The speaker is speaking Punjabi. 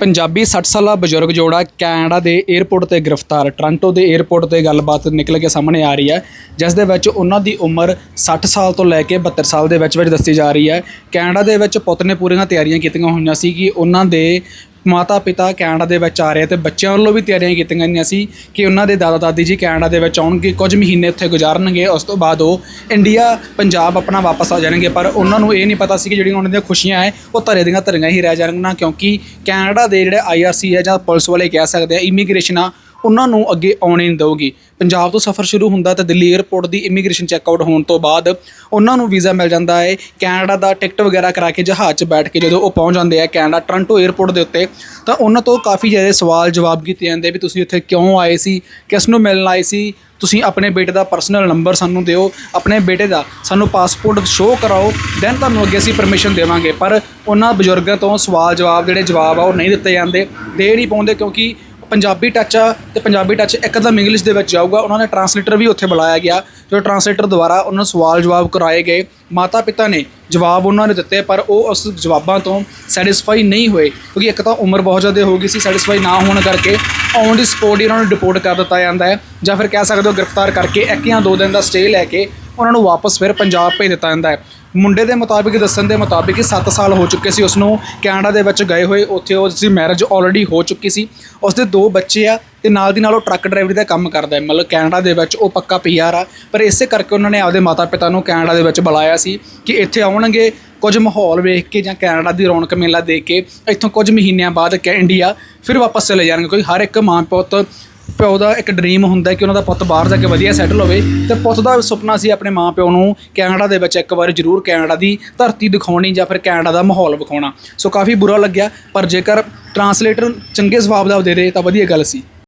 ਪੰਜਾਬੀ 60 ਸਾਲਾ ਬਜ਼ੁਰਗ ਜੋੜਾ ਕੈਨੇਡਾ ਦੇ 에ਅਰਪੋਰਟ ਤੇ ਗ੍ਰਿਫਤਾਰ। ਟੋਰਾਂਟੋ ਦੇ 에ਅਰਪੋਰਟ ਤੇ ਗੱਲਬਾਤ ਨਿਕਲ ਕੇ ਸਾਹਮਣੇ ਆ ਰਹੀ ਹੈ, ਜਿਸ ਦੇ ਵਿੱਚ ਉਹਨਾਂ ਦੀ ਉਮਰ 60 ਸਾਲ ਤੋਂ ਲੈ ਕੇ 72 ਸਾਲ ਦੇ ਵਿੱਚ ਵਿੱਚ ਦੱਸੀ ਜਾ ਰਹੀ ਹੈ। ਕੈਨੇਡਾ ਦੇ ਵਿੱਚ ਪੁੱਤ ਨੇ ਪੂਰੀਆਂ ਤਿਆਰੀਆਂ ਕੀਤੀਆਂ ਹੋਈਆਂ ਸੀ ਕਿ ਉਹਨਾਂ ਦੇ ਮਾਤਾ ਪਿਤਾ ਕੈਨੇਡਾ ਦੇ ਵਿੱਚ ਆ ਰਹੇ ਤੇ ਬੱਚਿਆਂ ਵੱਲੋਂ ਵੀ ਤਿਆਰੀਆਂ ਕੀਤੀਆਂ ਗਈਆਂ ਸੀ ਕਿ ਉਹਨਾਂ ਦੇ ਦਾਦਾ ਦਾਦੀ ਜੀ ਕੈਨੇਡਾ ਦੇ ਵਿੱਚ ਆਉਣਗੇ, ਕੁਝ ਮਹੀਨੇ ਉੱਥੇ ਗੁਜ਼ਾਰਨਗੇ, ਉਸ ਤੋਂ ਬਾਅਦ ਉਹ ਇੰਡੀਆ, ਪੰਜਾਬ ਆਪਣਾ ਵਾਪਸ ਆ ਜਾਣਗੇ। ਪਰ ਉਹਨਾਂ ਨੂੰ ਇਹ ਨਹੀਂ ਪਤਾ ਸੀ ਕਿ ਜਿਹੜੀਆਂ ਉਹਨਾਂ ਦੀਆਂ ਖੁਸ਼ੀਆਂ ਹੈ ਉਹ ਧਰੇ ਦੀਆਂ ਧਰੀਆਂ ਹੀ ਰਹਿ ਜਾਣਗੀਆਂ, ਕਿਉਂਕਿ ਕੈਨੇਡਾ ਦੇ ਜਿਹੜੇ ਆਈਆਰਸੀ ਹੈ ਜਾਂ ਪੁਲਿਸ ਵਾਲੇ ਕਹਿ ਸਕਦੇ ਆ, ਇਮੀਗ੍ਰੇਸ਼ਨ ਆ ਉਹਨਾਂ ਨੂੰ ਅੱਗੇ ਆਉਣੇ ਨਹੀਂ ਦਊਗੀ। ਪੰਜਾਬ ਤੋਂ ਸਫ਼ਰ ਸ਼ੁਰੂ ਹੁੰਦਾ ਤਾਂ ਦਿੱਲੀ 에ਅਰਪੋਰਟ ਦੀ ਇਮੀਗ੍ਰੇਸ਼ਨ ਚੈੱਕਆਊਟ ਹੋਣ ਤੋਂ ਬਾਅਦ ਉਹਨਾਂ ਨੂੰ ਵੀਜ਼ਾ ਮਿਲ ਜਾਂਦਾ ਹੈ। ਕੈਨੇਡਾ ਦਾ ਟਿਕਟ ਵਗੈਰਾ ਕਰਾ ਕੇ ਜਹਾਜ਼ 'ਚ ਬੈਠ ਕੇ ਜਦੋਂ ਉਹ ਪਹੁੰਚ ਜਾਂਦੇ ਆ ਕੈਨੇਡਾ ਟੋਰਾਂਟੋ 에ਅਰਪੋਰਟ ਦੇ ਉੱਤੇ, ਤਾਂ ਉਹਨਾਂ ਤੋਂ ਕਾਫੀ ਜ਼ਿਆਦਾ ਸਵਾਲ ਜਵਾਬ ਕੀਤੇ ਜਾਂਦੇ ਵੀ ਤੁਸੀਂ ਇੱਥੇ ਕਿਉਂ ਆਏ ਸੀ, ਕਿਸ ਨੂੰ ਮਿਲਣ ਆਏ ਸੀ? ਤੁਸੀਂ ਆਪਣੇ ਬੇਟੇ ਦਾ ਪਰਸਨਲ ਨੰਬਰ ਸਾਨੂੰ ਦਿਓ, ਆਪਣੇ ਬੇਟੇ ਦਾ ਸਾਨੂੰ ਪਾਸਪੋਰਟ ਸ਼ੋਅ ਕਰਾਓ ਦੈਨ ਤੁਹਾਨੂੰ ਅੱਗੇ ਅਸੀਂ ਪਰਮਿਸ਼ਨ ਦੇਵਾਂਗੇ। ਪਰ ਉਹਨਾਂ ਬਜ਼ੁਰਗਾਂ ਤੋਂ ਸਵਾਲ ਜਵਾਬ, ਜਿਹੜੇ ਜਵਾਬ ਆ ਉਹ ਨਹੀਂ ਦਿੱਤੇ ਜਾਂਦੇ, ਦੇ ਨਹੀਂ ਪਾਉਂਦੇ ਕਿਉਂਕਿ ਪੰਜਾਬੀ ਟੱਚ ਆ ਤੇ ਪੰਜਾਬੀ ਟੱਚ ਇੱਕਦਮ ਇੰਗਲਿਸ਼ ਦੇ ਵਿੱਚ ਜਾਊਗਾ। ਉਹਨਾਂ ਨੇ ਟਰਾਂਸਲੇਟਰ ਵੀ ਉੱਥੇ ਬੁਲਾਇਆ ਗਿਆ। ਜੋ ਟਰਾਂਸਲੇਟਰ ਦੁਆਰਾ ਉਹਨਾਂ ਨੂੰ ਸਵਾਲ ਜਵਾਬ ਕਰਾਏ ਗਏ ਮਾਤਾ ਪਿਤਾ ਨੇ ਜਵਾਬ ਉਹਨਾਂ ਨੇ ਦਿੱਤੇ, ਪਰ ਉਹ ਉਸ ਜਵਾਬਾਂ ਤੋਂ ਸੈਟੀਸਫਾਈ ਨਹੀਂ ਹੋਏ, ਕਿਉਂਕਿ ਇੱਕ ਤਾਂ ਉਮਰ ਬਹੁਤ ਜ਼ਿਆਦਾ ਹੋ ਗਈ ਸੀ ਸੈਟੀਸਫਾਈ ਨਾ ਹੋਣ ਕਰਕੇ ਔਨ ਦੀ ਸਪੋਟ ਹੀ ਉਹਨਾਂ ਨੂੰ ਡਿਪੋਰਟ ਕਰ ਦਿੱਤਾ ਜਾਂਦਾ ਹੈ। ਜਾਂ ਫਿਰ ਕਹਿ ਸਕਦੇ ਹੋ ਗ੍ਰਿਫਤਾਰ ਕਰਕੇ ਇੱਕ ਜਾਂ ਦੋ ਦਿਨ ਦਾ ਸਟੇ ਲੈ ਕੇ ਉਹਨਾਂ ਨੂੰ ਵਾਪਸ ਫਿਰ ਪੰਜਾਬ ਭੇਜ ਦਿੱਤਾ ਜਾਂਦਾ ਹੈ। ਮੁੰਡੇ ਦੇ ਮੁਤਾਬਿਕ, ਦੱਸਣ ਦੇ ਮੁਤਾਬਿਕ 7 ਸਾਲ ਹੋ ਚੁੱਕੇ ਸੀ ਉਸ ਨੂੰ ਕੈਨੇਡਾ ਦੇ ਵਿੱਚ ਗਏ ਹੋਏ, ਉੱਥੇ ਉਸ ਦੀ ਮੈਰਿਜ ਆਲਰੇਡੀ ਹੋ ਚੁੱਕੀ ਸੀ। ਉਸ ਦੇ ਦੋ ਬੱਚੇ ਆ ਤੇ ਨਾਲ ਦੀ ਨਾਲ ਉਹ ਟਰੱਕ ਡਰਾਈਵਰੀ ਦਾ ਕੰਮ ਕਰਦਾ ਹੈ। ਮਤਲਬ ਕੈਨੇਡਾ ਦੇ ਵਿੱਚ ਉਹ ਪੱਕਾ ਪੀਆਰ ਆ। ਪਰ ਇਸੇ ਕਰਕੇ ਉਹਨਾਂ ਨੇ ਆਪਦੇ ਮਾਤਾ ਪਿਤਾ ਨੂੰ ਕੈਨੇਡਾ ਦੇ ਵਿੱਚ ਬੁਲਾਇਆ ਸੀ ਕਿ ਇੱਥੇ ਆਉਣਗੇ। ਕੁਝ ਮਾਹੌਲ ਵੇਖ ਕੇ ਜਾਂ ਕੈਨੇਡਾ ਦੀ ਰੌਣਕ ਮੇਲਾ ਦੇਖ ਕੇ ਇੱਥੋਂ ਕੁਝ ਮਹੀਨਿਆਂ ਬਾਅਦ ਕਿ ਇੰਡੀਆ ਫਿਰ ਵਾਪਸ ਚਲੇ ਜਾਣਗੇ। ਕੋਈ ਹਰ ਇੱਕ ਮਾਂ ਪਿਓ ਪਿਓ ਦਾ ਇੱਕ ਡ੍ਰੀਮ ਹੁੰਦਾ ਕਿ ਉਹਨਾਂ ਦਾ ਪੁੱਤ ਬਾਹਰ ਜਾ ਕੇ ਵਧੀਆ ਸੈਟਲ ਹੋਵੇ ਤੇ ਪੁੱਤ ਦਾ ਸੁਪਨਾ ਸੀ ਆਪਣੇ ਮਾਂ ਪਿਓ ਨੂੰ ਕੈਨੇਡਾ ਦੇ ਵਿੱਚ ਇੱਕ ਵਾਰ ਜ਼ਰੂਰ ਕੈਨੇਡਾ ਦੀ ਧਰਤੀ ਦਿਖਾਉਣੀ ਜਾਂ ਫਿਰ ਕੈਨੇਡਾ ਦਾ ਮਾਹੌਲ ਵਿਖਾਉਣਾ। ਸੋ ਕਾਫੀ ਬੁਰਾ ਲੱਗਿਆ, ਪਰ ਜੇਕਰ ਟਰਾਂਸਲੇਟਰ ਚੰਗੇ ਜਵਾਬ ਦਾ ਦੇ ਦੇ ਤਾਂ ਵਧੀਆ ਗੱਲ ਸੀ।